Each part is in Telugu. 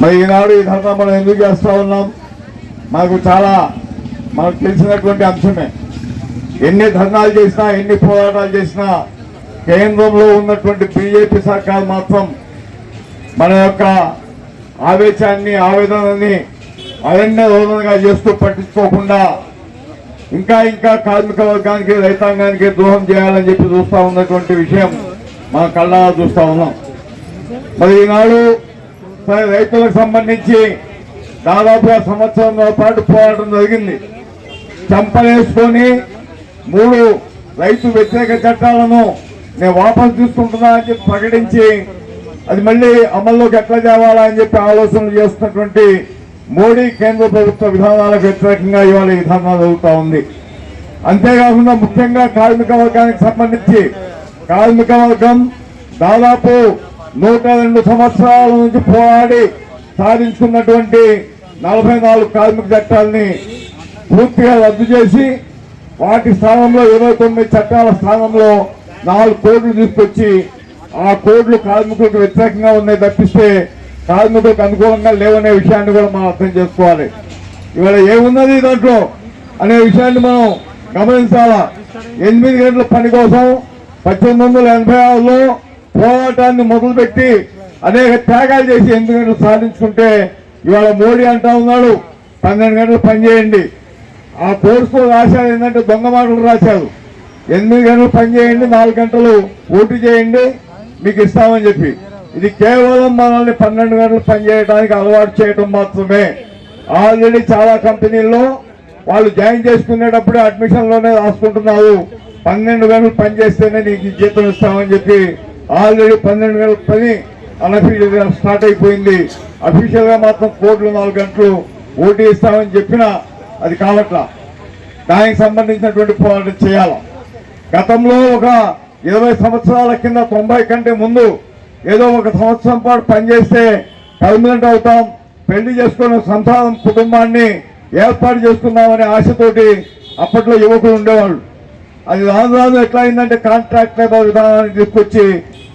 మరి ఈనాడు ఈ ధర్నా మనం ఎందుకు చేస్తూ ఉన్నాం? మాకు చాలా మనకు తెలిసినటువంటి అంశమే. ఎన్ని ధర్నాలు చేసినా ఎన్ని పోరాటాలు చేసినా కేంద్రంలో ఉన్నటువంటి బీజేపీ సర్కార్ మాత్రం మన యొక్క ఆవేశాన్ని ఆవేదనని అరణ్య రోదనగా చేస్తూ పట్టించుకోకుండా ఇంకా ఇంకా కార్మిక వర్గానికి రైతాంగానికి ద్రోహం చేయాలని చెప్పి చూస్తూ ఉన్నటువంటి విషయం మనం కళ్ళారా చూస్తా ఉన్నాం. మరి ఈనాడు రైతులకు సంబంధించి దాదాపుగా సంవత్సరం పాటు పోరాటం జరిగింది. చంపలేసుకొని మూడు రైతు వ్యతిరేక చట్టాలను నేను వాపసు తీసుకుంటున్నా అని చెప్పి ప్రకటించి అది మళ్ళీ అమల్లోకి ఎట్లా తేవాలా అని చెప్పి ఆలోచనలు చేస్తున్నటువంటి మోడీ కేంద్ర ప్రభుత్వ విధానాలకు వ్యతిరేకంగా ఇవాళ ఈ ధర్నా జరుగుతూ ఉంది. అంతేకాకుండా ముఖ్యంగా కార్మిక వర్గానికి సంబంధించి కార్మిక వర్గం దాదాపు నూట రెండు సంవత్సరాల నుంచి పోరాడి సాధించుకున్నటువంటి నలభై నాలుగు కార్మిక చట్టాలని పూర్తిగా రద్దు చేసి వాటి స్థానంలో ఇరవై తొమ్మిది చట్టాల స్థానంలో నాలుగు కోడ్లు తీసుకొచ్చి ఆ కోడ్లు కార్మికులకు వ్యతిరేకంగా ఉన్నాయి తప్పిస్తే కార్మికులకు అనుకూలంగా లేవనే విషయాన్ని కూడా మనం అర్థం చేసుకోవాలి. ఇవాళ ఏమున్నది దాంట్లో అనే విషయాన్ని మనం గమనించాలా? ఎనిమిది గంటల పని కోసం పద్దెనిమిది వందల ఎనభై ఆరులో పోరాటాన్ని మొదలుపెట్టి అనేక త్యాగాలు చేసి ఎనిమిది గంటలు సాధించుకుంటే ఇవాళ మోడీ అంటా ఉన్నాడు పన్నెండు గంటలు పనిచేయండి ఆ కోర్సులో రాశారు ఏంటంటే దొంగ మాటలు రాశారు. ఎనిమిది గంటలు పని చేయండి నాలుగు గంటలు ఓటు చేయండి మీకు ఇస్తామని చెప్పి. ఇది కేవలం మనల్ని పన్నెండు గంటలు పనిచేయడానికి అలవాటు చేయడం మాత్రమే. ఆల్రెడీ చాలా కంపెనీల్లో వాళ్ళు జాయిన్ చేసుకునేటప్పుడే అడ్మిషన్లోనే రాసుకుంటున్నారు. పన్నెండు గంటలు పని చేస్తేనే నీకు జీతం ఇస్తామని చెప్పి ఆల్రెడీ పన్నెండు గంటల పని అన్అఫీషియల్గా స్టార్ట్ అయిపోయింది. అఫీషియల్గా మాత్రం కోర్టులు నాలుగు గంటలు ఓటీ ఇస్తామని చెప్పినా అది కావట్లా. దానికి సంబంధించినటువంటి పోరాటం చేయాలి? గతంలో ఒక ఇరవై సంవత్సరాల కింద తొంభై కంటే ముందు ఏదో ఒక సంవత్సరం పాటు పనిచేస్తే పర్మనెంట్ అవుతాం. పెళ్ళి చేసుకున్న సంతానం కుటుంబాన్ని ఏర్పాటు చేసుకుందామనే ఆశతోటి అప్పట్లో యువకులు ఉండేవాళ్ళు. అది రాను రాను ఎట్లా అయిందంటే కాంట్రాక్ట్ లేబర్ విధానాన్ని తీసుకొచ్చి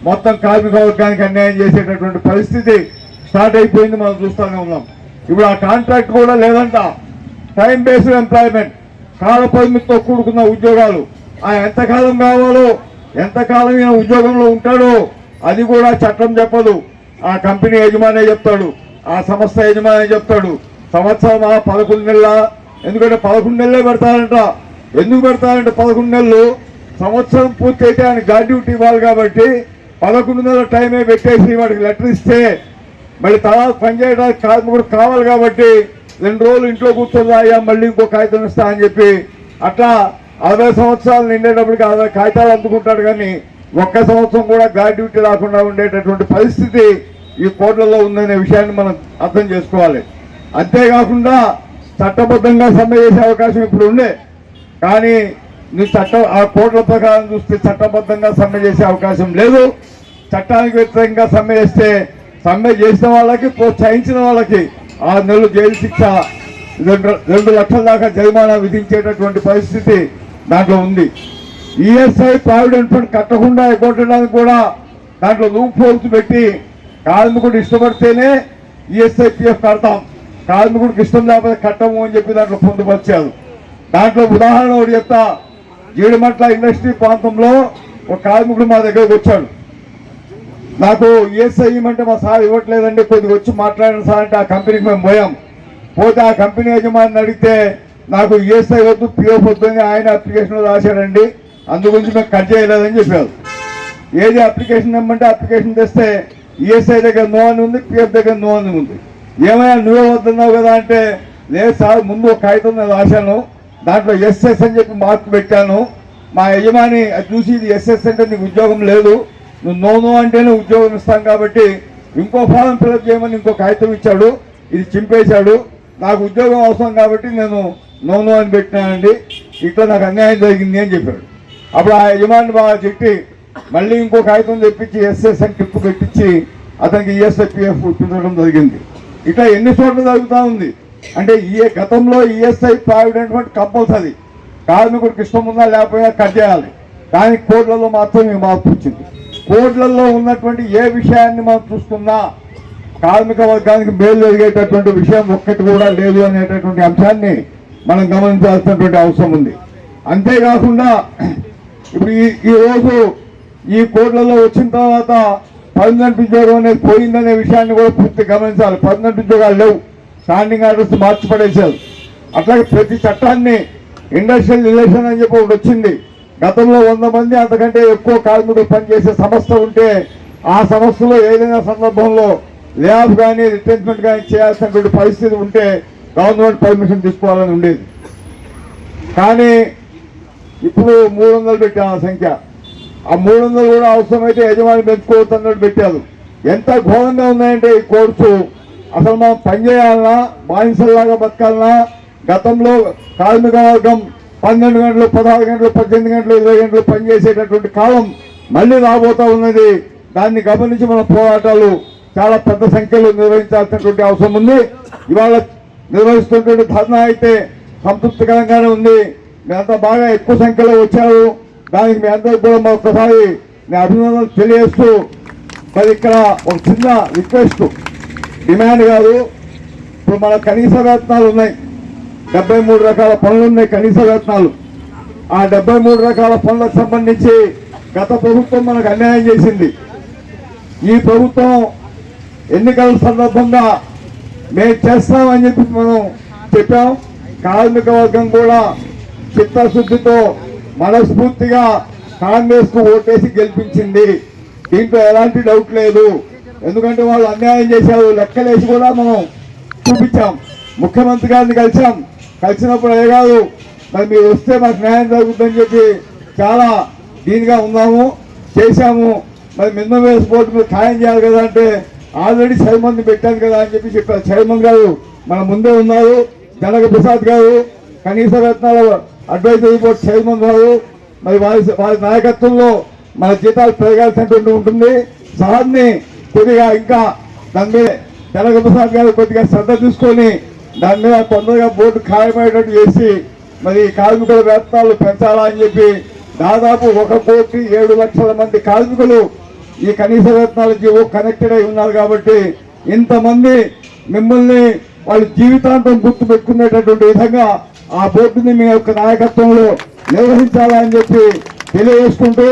మొత్తం కార్మిక వర్గానికి అన్యాయం చేసేటటువంటి పరిస్థితి స్టార్ట్ అయిపోయింది మనం చూస్తూనే ఉన్నాం. ఇప్పుడు ఆ కాంట్రాక్ట్ కూడా లేదంట. టైం బేస్డ్ ఎంప్లాయ్మెంట్ కాల పరిమితితో కూడుకున్న ఉద్యోగాలు. ఆ ఎంతకాలం కావాలో ఎంతకాలం ఈయన ఉద్యోగంలో ఉంటాడో అది కూడా చట్టం చెప్పదు. ఆ కంపెనీ యజమానే చెప్తాడు. ఆ సంస్థ యజమాని చెప్తాడు. సంవత్సరం ఆ పదకొండు నెలల? ఎందుకంటే పదకొండు నెలలే పెడతారంట. ఎందుకు పెడతారంటే పదకొండు నెలలు? సంవత్సరం పూర్తి అయితే ఆయన గాడ్ డ్యూటీ ఇవ్వాలి కాబట్టి పదకొండు నెలల టైమే పెట్టేసి వాడికి లెటర్ ఇస్తే మళ్ళీ తర్వాత పని చేయడానికి కార్మికుడు కావాలి కాబట్టి రెండు రోజులు ఇంట్లో కూర్చొని అయ్యా మళ్ళీ ఇంకో కాగితం ఇస్తా అని చెప్పి అట్లా అరవై సంవత్సరాలు నిండేటప్పటికి అరవై కాగితాలు అందుకుంటాడు కానీ ఒక్క సంవత్సరం కూడా గ్రాడ్యుటీ డ్యూటీ రాకుండా ఉండేటటువంటి పరిస్థితి ఈ కోర్టులలో ఉందనే విషయాన్ని మనం అర్థం చేసుకోవాలి. అంతేకాకుండా చట్టబద్ధంగా సమ్మె చేసే అవకాశం ఇప్పుడు ఉండే. కానీ నీ చట్ట ఆ కోర్టుల ప్రకారం చూస్తే చట్టబద్ధంగా సమ్మె చేసే అవకాశం లేదు. చట్టానికి వ్యతిరేకంగా సమ్మె చేస్తే సమ్మె చేసిన వాళ్ళకి ప్రోత్సహించిన వాళ్ళకి ఆరు నెలలు జైలు శిక్ష రెండు రెండు లక్షల దాకా జరిమానా విధించేటటువంటి పరిస్థితి దాంట్లో ఉంది. ఈఎస్ఐ ప్రావిడెంట్ ఫండ్ కట్టకుండా ఎగ్గొట్టడానికి కూడా దాంట్లో లూప్ హోల్స్ పెట్టి కార్మికుడు ఇష్టపడితేనే ఈఎస్ఐ పిఎఫ్ కడతాం. కార్మికుడికి ఇష్టం లేకపోతే కట్టము అని చెప్పి దాంట్లో పొందుపరిచారు. దాంట్లో ఉదాహరణ ఒకటి చెప్తా. జీడిమట్ల ఇండస్ట్రీ ప్రాంతంలో ఒక కార్మికుడు మా దగ్గరకు వచ్చాడు. నాకు ఈఎస్ఐ ఇవ్వమంటే మా సార్ ఇవ్వట్లేదండి కొద్దిగా వచ్చి మాట్లాడిన సార్ అంటే ఆ కంపెనీకి మేము పోయాం. పోతే ఆ కంపెనీ యజమాని అడిగితే నాకు ఈఎస్ఐ వద్దు పిఎఫ్ వద్దు అని ఆయన అప్లికేషన్ రాశాడండి. అందు గురించి మేము కట్ చేయలేదని చెప్పారు. ఏది అప్లికేషన్ ఇమ్మంటే అప్లికేషన్ తెస్తే ఈఎస్ఐ దగ్గర నో అని ఉంది పిఎఫ్ దగ్గర నో అని ఉంది. ఏమైనా నువ్వే వద్దన్నావు కదా అంటే లేదు సార్ ముందు ఒక కాగితం నేను రాశాను. దాంట్లో ఎస్ఎస్ అని చెప్పి మార్క్ పెట్టాను. మా యజమాని అది చూసి ఇది ఎస్ఎస్ అంటే నీకు ఉద్యోగం లేదు. నువ్వు నోను అంటేనే ఉద్యోగం ఇస్తాం కాబట్టి ఇంకో ఫారం ఫిలప్ చేయమని ఇంకో కాగితం ఇచ్చాడు. ఇది చింపేశాడు. నాకు ఉద్యోగం అవసరం కాబట్టి నేను నోను అని పెట్టినానండి. ఇట్లా నాకు అన్యాయం జరిగింది అని చెప్పాడు. అప్పుడు ఆ యజమాని బాగా చెప్పి మళ్ళీ ఇంకో కాగితం తెప్పించి ఎస్ఎస్ అని టిప్పు పెట్టించి అతనికి ఈఎస్ఐపిఎఫ్ ఇప్పించడం జరిగింది. ఇట్లా ఎన్ని చోట్ల జరుగుతూ ఉంది? అంటే ఈ గతంలో ఈఎస్ఐ ప్రావిడెంట్ ఫండ్ కంపల్సరీ. కార్మికుడికి ఇష్టం ఉందా లేకపోయినా కట్ చేయాలి. కానీ కోర్టులలో మాత్రం ఈ మార్పు వచ్చింది. కోడ్లలో ఉన్నటువంటి ఏ విషయాన్ని మనం చూసుకున్నా కార్మిక వర్గానికి మేలు జరిగేటటువంటి విషయం ఒక్కటి కూడా లేదు అనేటటువంటి అంశాన్ని మనం గమనించాల్సినటువంటి అవసరం ఉంది. అంతేకాకుండా ఇప్పుడు ఈ ఈరోజు రోజు ఈ కోడ్లలో వచ్చిన తర్వాత పర్మనెంట్ ఉద్యోగం అనేది పోయిందనే విషయాన్ని కూడా పూర్తి గమనించాలి. పర్మనెంట్ ఉద్యోగాలు లేవు. స్టాండింగ్ ఆర్డర్స్ మార్చి పడేశారు అట్లాగే ప్రతి చట్టాన్ని ఇండస్ట్రియల్ రిలేషన్ అని చెప్పి ఒకటి వచ్చింది. గతంలో వంద మంది అంతకంటే ఎక్కువ కార్మికులు పనిచేసే సంస్థ ఉంటే ఆ సంస్థలో ఏదైనా సందర్భంలో లే కానీ రిటైర్మెంట్ కానీ చేయాల్సినటువంటి పరిస్థితి ఉంటే గవర్నమెంట్ పర్మిషన్ తీసుకోవాలని ఉండేది. కానీ ఇప్పుడు మూడు వందలు పెట్టాను సంఖ్య. ఆ మూడు వందలు కూడా అవసరమైతే యజమాని పెంచుకోవచ్చు అన్నట్టు పెట్టారు. ఎంత ఘోరంగా ఉన్నాయంటే ఈ కోర్సు. అసలు మనం పనిచేయాలన్నా బానిసల్లాగా బతకాలన్నా గతంలో కార్మిక వర్గం పన్నెండు గంటలు పదహారు గంటలు పద్దెనిమిది గంటలు ఇరవై గంటలు పనిచేసేటటువంటి కాలం మళ్ళీ రాబోతా ఉన్నది. దాన్ని గమనించి మన పోరాటాలు చాలా పెద్ద సంఖ్యలో నిర్వహించాల్సినటువంటి అవసరం ఉంది. ఇవాళ నిర్వహిస్తున్నటువంటి ధర్నా అయితే సంతృప్తికరంగానే ఉంది. మేమంతా బాగా ఎక్కువ సంఖ్యలో వచ్చారు. దానికి మీ అందరికి కూడా మరొకసారి నేను అభినందనలు తెలియజేస్తూ మరి ఇక్కడ ఒక చిన్న రిక్వెస్ట్ డిమాండ్ కాదు. ఇప్పుడు మన కనీస వేతనాలు ఉన్నాయి. డెబ్బై మూడు రకాల పనులు ఉన్నాయి కనీస వేతనాలు. ఆ డెబ్బై మూడు రకాల పనులకు సంబంధించి గత ప్రభుత్వం మనకు అన్యాయం చేసింది. ఈ ప్రభుత్వం ఎన్నికల సందర్భంగా మేము చేస్తామని చెప్పి మనం చెప్పాం. కార్మిక వర్గం కూడా చిత్తశుద్ధితో మనస్ఫూర్తిగా కాంగ్రెస్కు ఓటేసి గెలిపించింది. దీంట్లో ఎలాంటి డౌట్ లేదు. ఎందుకంటే వాళ్ళు అన్యాయం చేశారు లెక్కలేసి కూడా మనం చూపించాం. ముఖ్యమంత్రి గారిని కలిసాం. కలిసినప్పుడు అదే కాదు మరి మీరు వస్తే మాకు న్యాయం జరుగుతుందని చెప్పి చాలా దీనిగా ఉన్నాము చేశాము. మరి మినిమం వేస్ బోర్డు మీరు ఖాయం చేయాలి కదా అంటే ఆల్రెడీ చైర్మన్ పెట్టాను కదా అని చెప్పి చెప్పారు. చైర్మన్ గారు మన ముందే ఉన్నారు. జనక ప్రసాద్ గారు కనీస వేతనాల అడ్వైజరీ బోర్డు చైర్మన్ గారు మరి వారి వారి నాయకత్వంలో మన జీతాలు పెరగాల్సినటువంటి ఉంటుంది. సార్ని కొద్దిగా ఇంకా దాని మీద జనక ప్రసాద్ గారు కొద్దిగా శ్రద్ధ తీసుకొని దాని మీద తొందరగా బోర్డు ఖాయమయ్యేటట్టు చేసి మరి కార్మికుల వేతనాలు పెంచాలా అని చెప్పి దాదాపు ఒక కోటి ఏడు లక్షల మంది కార్మికులు ఈ కనీస వేతనాల జీవో కనెక్టెడ్ అయి ఉన్నారు కాబట్టి ఇంతమంది మిమ్మల్ని వాళ్ళ జీవితాంతం గుర్తు పెట్టుకునేటటువంటి విధంగా ఆ బోర్డుని మీ యొక్క నాయకత్వంలో నిర్వహించాలని చెప్పి తెలియజేసుకుంటూ